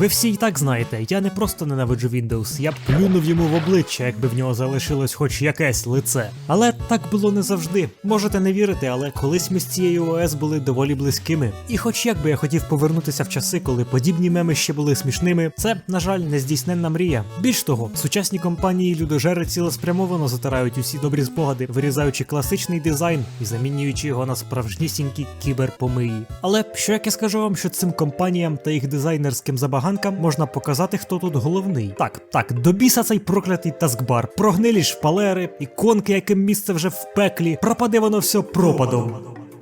Ви всі і так знаєте, я не просто ненавиджу Windows, я б плюнув йому в обличчя, якби в нього залишилось хоч якесь лице. Але так було не завжди. Можете не вірити, але колись ми з цією ОС були доволі близькими. І хоч як би я хотів повернутися в часи, коли подібні меми ще були смішними, це, на жаль, нездійсненна мрія. Більш того, сучасні компанії людожери цілеспрямовано затирають усі добрі спогади, вирізаючи класичний дизайн і замінюючи його на справжнісінькі кіберпомиї. Але що як я скажу вам, що цим компаніям та їх дизайнерським забаганкам можна показати, хто тут головний. Так, так, до біса цей проклятий таскбар, прогнилі шпалери, іконки, яким місце вже в пеклі, пропаде воно все пропадом.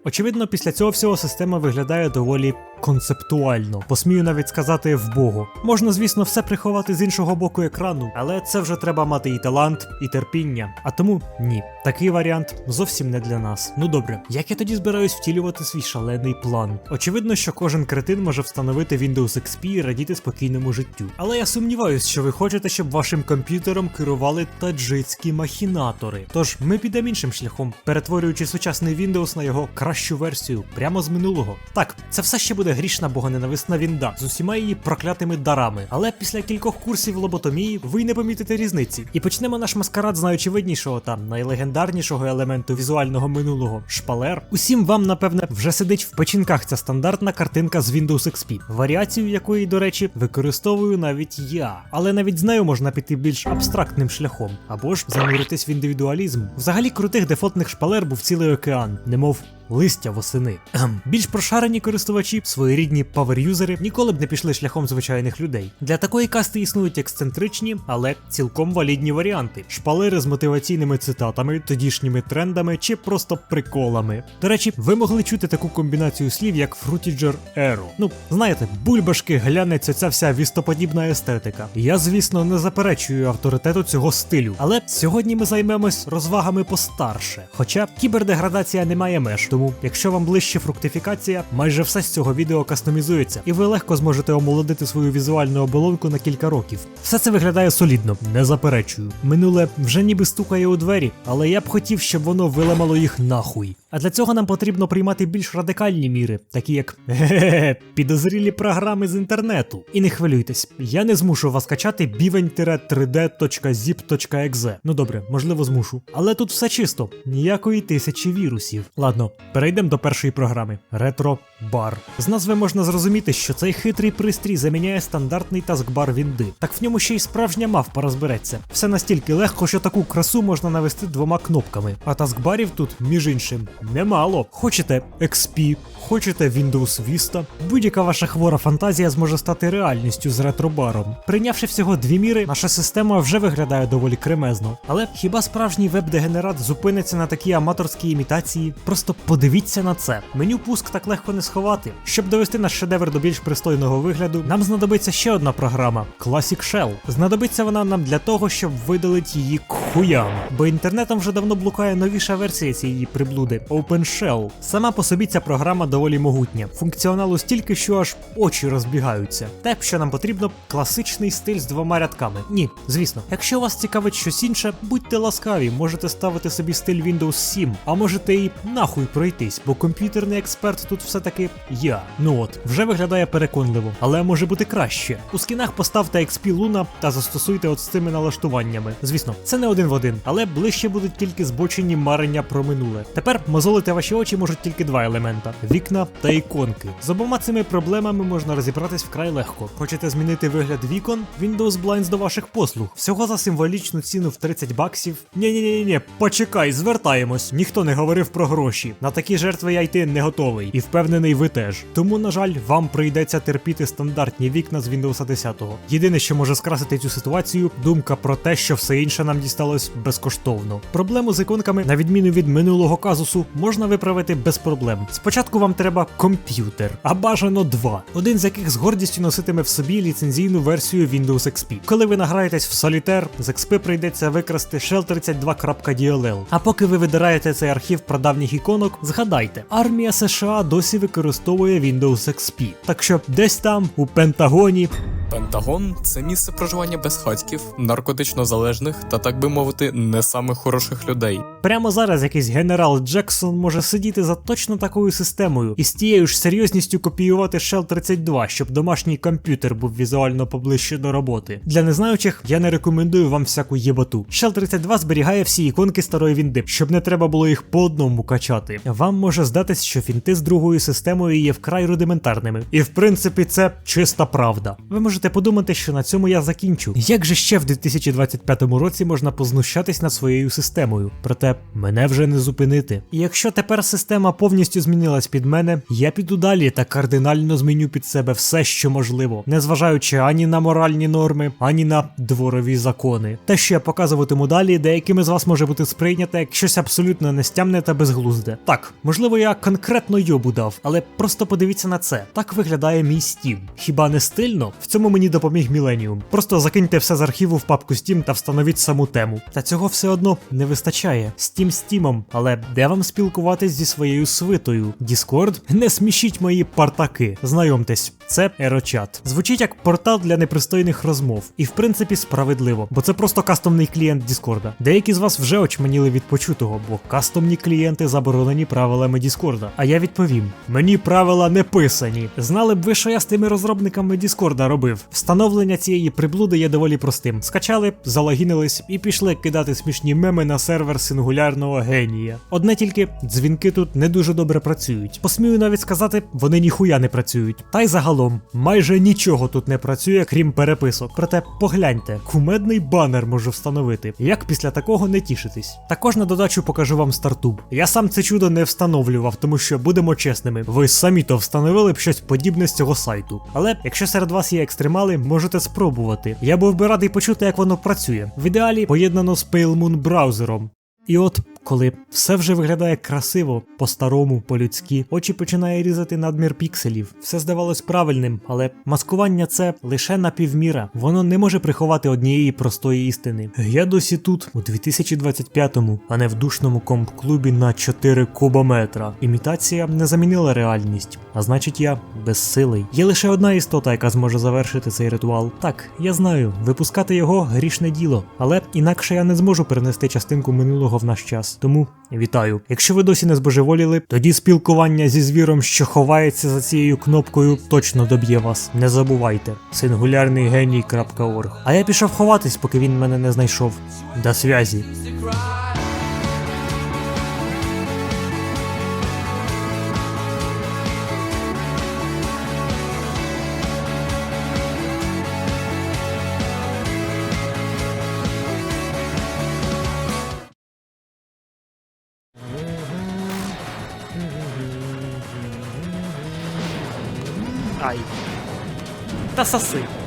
Очевидно, після цього всього система виглядає доволі концептуально. Посмію навіть сказати вбого. Можна, звісно, все приховати з іншого боку екрану, але це вже треба мати і талант, і терпіння. А тому ні, такий варіант зовсім не для нас. Ну добре, як я тоді збираюсь втілювати свій шалений план? Очевидно, що кожен кретин може встановити Windows XP і радіти спокійному життю. Але я сумніваюсь, що ви хочете, щоб вашим комп'ютером керували таджицькі махінатори. Тож ми підемо іншим шляхом, перетворюючи сучасний Windows на його кращу версію, прямо з минулого. Так, це все ще буде грішна богоненависна вінда з усіма її проклятими дарами. Але після кількох курсів лоботомії ви не помітите різниці. І почнемо наш маскарад з найочевиднішого там, найлегендарнішого елементу візуального минулого шпалер. Усім вам, напевне, вже сидить в печінках ця стандартна картинка з Windows XP, варіацію якої, до речі, використовую навіть я. Але навіть з нею можна піти більш абстрактним шляхом, або ж зануритись в індивідуалізм. Взагалі крутих дефолтних шпалер був цілий океан, немов листя восени. Ем, Більш прошарені користувачі, своєрідні павер'юзери, ніколи б не пішли шляхом звичайних людей. Для такої касти існують ексцентричні, але цілком валідні варіанти: шпалери з мотиваційними цитатами, тодішніми трендами чи просто приколами. До речі, ви могли чути таку комбінацію слів, як Fruitiger Aero. Ну, знаєте, бульбашки, глянець, оця вся вістоподібна естетика. Я, звісно, не заперечую авторитету цього стилю, але сьогодні ми займемось розвагами постарше. Хоча кібердеградація не має меж, тому якщо вам ближче фруктифікація, майже все з цього відео кастомізується, і ви легко зможете омолодити свою візуальну оболонку на кілька років. Все це виглядає солідно, не заперечую. Минуле вже ніби стукає у двері, але я б хотів, щоб воно виламало їх нахуй. А для цього нам потрібно приймати більш радикальні міри, такі як ге підозрілі програми з інтернету. І не хвилюйтесь, я не змушу вас качати бівень-3d.zip.exe. Ну добре, можливо, змушу. Але тут все чисто, ніякої тисячі вірусів. Ладно, перейдемо до першої програми Ретро Бар. З назви можна зрозуміти, що цей хитрий пристрій заміняє стандартний таскбар Вінди. Так в ньому ще й справжня мавпа розбереться. Все настільки легко, що таку красу можна навести двома кнопками. А таскбарів тут, між іншим, немало. Хочете XP, хочете Windows Vista. Будь-яка ваша хвора фантазія зможе стати реальністю з ретробаром. Прийнявши всього дві міри, наша система вже виглядає доволі кремезно. Але хіба справжній веб-дегенерат зупиниться на такій аматорській імітації? Просто подивіться на це. Меню пуск так легко не сховати. Щоб довести наш шедевр до більш пристойного вигляду, нам знадобиться ще одна програма Classic Shell. Знадобиться вона нам для того, щоб видалити її хуям. Бо інтернетом вже давно блукає новіша версія цієї приблуди OpenShell. Сама по собі ця програма доволі могутня. Функціоналу стільки, що аж очі розбігаються. Те, що нам потрібно, класичний стиль з двома рядками. Ні, звісно, якщо вас цікавить щось інше, будьте ласкаві, можете ставити собі стиль Windows 7, а можете і нахуй пройтись, бо комп'ютерний експерт тут все-таки я. Ну от, вже виглядає переконливо, але може бути краще. У скінах поставте XP Luna та застосуйте от з цими налаштуваннями. Звісно, це не один в один, але ближче будуть тільки збочені марення про минуле. Тепер мозолити ваші очі можуть тільки два елемента: вікна та іконки. З обома цими проблемами можна розібратись вкрай легко. Хочете змінити вигляд вікон? Windows Blinds до ваших послуг. Всього за символічну ціну в 30 баксів. ні ні ні почекай, звертаємось. Ніхто не говорив про гроші. На такі жертви я йти не готовий. І впевнений, ви теж. Тому, на жаль, вам прийдеться терпіти стандартні вікна з Windows 10. Єдине, що може скрасити цю ситуацію, думка про те, що все інше нам дісталось безкоштовно. Проблему з іконками, на відміну від минулого казусу, можна виправити без проблем. Спочатку вам треба комп'ютер, а бажано два. Один з яких з гордістю носитиме в собі ліцензійну версію Windows XP. Коли ви награєтесь в Solitaire, з XP прийдеться викрасти shell32.dll. А поки ви видираєте цей архів прадавніх іконок, згадайте, армія США досі використовує Windows XP. Так що десь там, у Пентагоні, Пентагон це місце проживання безхатьків, наркотично залежних та, так би мовити, не самих хороших людей. Прямо зараз якийсь генерал Джексон може сидіти за точно такою системою і з тією ж серйозністю копіювати Shell 32, щоб домашній комп'ютер був візуально поближче до роботи. Для незнаючих я не рекомендую вам всяку єботу. Shell 32 зберігає всі іконки старої вінди, щоб не треба було їх по одному качати. Вам може здатись, що фінти з другою системою є вкрай рудиментарними. І в принципі це чиста правда. Ви можете подумати, що на цьому я закінчу. Як же ще в 2025 році можна познущатись над своєю системою? Проте мене вже не зупинити. І якщо тепер система повністю змінилась під мене, я піду далі та кардинально зміню під себе все, що можливо, незважаючи ані на моральні норми, ані на дворові закони. Те, що я показуватиму далі, деякими з вас може бути сприйнято як щось абсолютно нестямне та безглузде. Так, можливо, я конкретно йобу дав, але просто подивіться на це. Так виглядає мій Steam. Хіба не стильно? В цьому мені допоміг Millennium. Просто закиньте все з архіву в папку Steam та встановіть саму тему. Та цього все одно не вистачає. Steam Стімом, але де вам спілкуватись зі своєю свитою? Discord? Не смішіть мої партаки. Знайомтесь, це Ерочат. Звучить як портал для непристойних розмов, і в принципі справедливо, бо це просто кастомний клієнт Діскорда. Деякі з вас вже очманіли від почутого, бо кастомні клієнти заборонені правилами Діскорда. А я відповім: мені правила не писані. Знали б ви, що я з тими розробниками Діскорда робив. Встановлення цієї приблуди є доволі простим. Скачали, залогінились і пішли кидати смішні меми на сервер сингулярного генія. Одне тільки дзвінки тут не дуже добре працюють. Посмію навіть сказати, вони ніхуя не працюють. Та й загалом, майже нічого тут не працює, крім переписок. Проте погляньте, кумедний банер можу встановити. Як після такого не тішитись? Також на додачу покажу вам стартуб. Я сам це чудо не встановлював, тому що будемо чесними, ви самі то встановили б щось подібне з цього сайту. Але якщо серед вас є екстремали, можете спробувати. Я був би радий почути, як воно працює. В ідеалі поєднано з Pale Moon браузером. І от, коли все вже виглядає красиво, по-старому, по-людськи, очі починає різати надмір пікселів. Все здавалось правильним, але маскування це лише напівміра. Воно не може приховати однієї простої істини. Я досі тут, у 2025-му, а не в душному комп-клубі на 4 кубометра. Імітація не замінила реальність, а значить я безсилий. Є лише одна істота, яка зможе завершити цей ритуал. Так, я знаю, випускати його грішне діло, але інакше я не зможу перенести частинку минулого в наш час. Тому вітаю. Якщо ви досі не збожеволіли, тоді спілкування зі звіром, що ховається за цією кнопкою, точно доб'є вас. Не забувайте. Сингулярний геній.орг. А я пішов ховатись, поки він мене не знайшов. До связі. Aí. Tá saceiro.